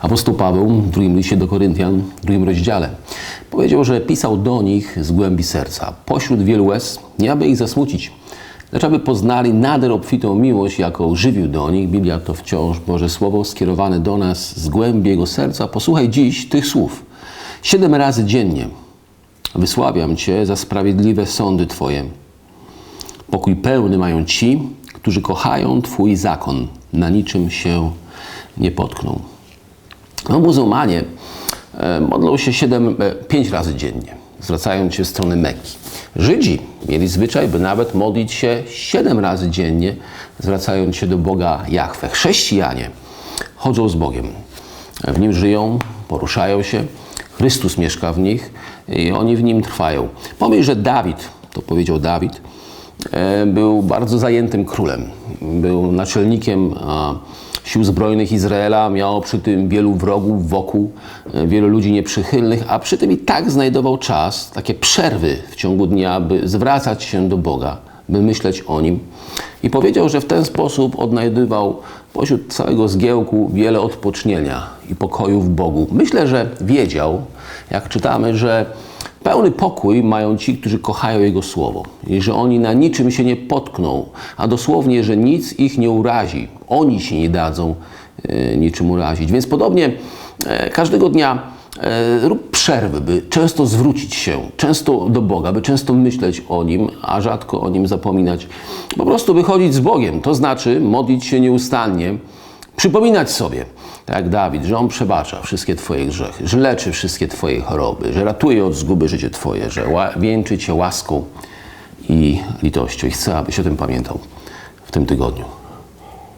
Apostoł Paweł w drugim liście do Koryntian, w drugim rozdziale, powiedział, że pisał do nich z głębi serca, pośród wielu łez, nie aby ich zasmucić, lecz aby poznali nader obfitą miłość, jaką żywił do nich. Biblia to wciąż Boże Słowo skierowane do nas z głębi Jego serca. Posłuchaj dziś tych słów. Siedem razy dziennie wysławiam Cię za sprawiedliwe sądy Twoje. Pokój pełny mają ci, którzy kochają Twój zakon, na niczym się nie potkną. No, muzułmanie e, modlą się siedem, e, pięć razy dziennie, zwracając się w stronę Mekki. Żydzi mieli zwyczaj, by nawet modlić się siedem razy dziennie, zwracając się do Boga Jahwe. Chrześcijanie chodzą z Bogiem. W Nim żyją, poruszają się. Chrystus mieszka w nich i oni w Nim trwają. Pomyśl, że Dawid, to powiedział Dawid, e, był bardzo zajętym królem. Był naczelnikiem sił zbrojnych Izraela, miał przy tym wielu wrogów wokół, e, wielu ludzi nieprzychylnych, a przy tym i tak znajdował czas, takie przerwy w ciągu dnia, by zwracać się do Boga, by myśleć o Nim. I powiedział, że w ten sposób odnajdywał pośród całego zgiełku wiele odpocznienia i pokoju w Bogu. Myślę, że wiedział, jak czytamy, że pełny pokój mają ci, którzy kochają Jego Słowo i że oni na niczym się nie potkną, a dosłownie, że nic ich nie urazi. Oni się nie dadzą e, niczym urazić. Więc podobnie e, każdego dnia e, rób przerwy, by często zwrócić się, często do Boga, by często myśleć o Nim, a rzadko o Nim zapominać. Po prostu wychodzić z Bogiem, to znaczy modlić się nieustannie, przypominać sobie, tak jak Dawid, że On przebacza wszystkie Twoje grzechy, że leczy wszystkie Twoje choroby, że ratuje od zguby życie Twoje, że wieńczy Cię łaską i litością. I chcę, abyś o tym pamiętał w tym tygodniu.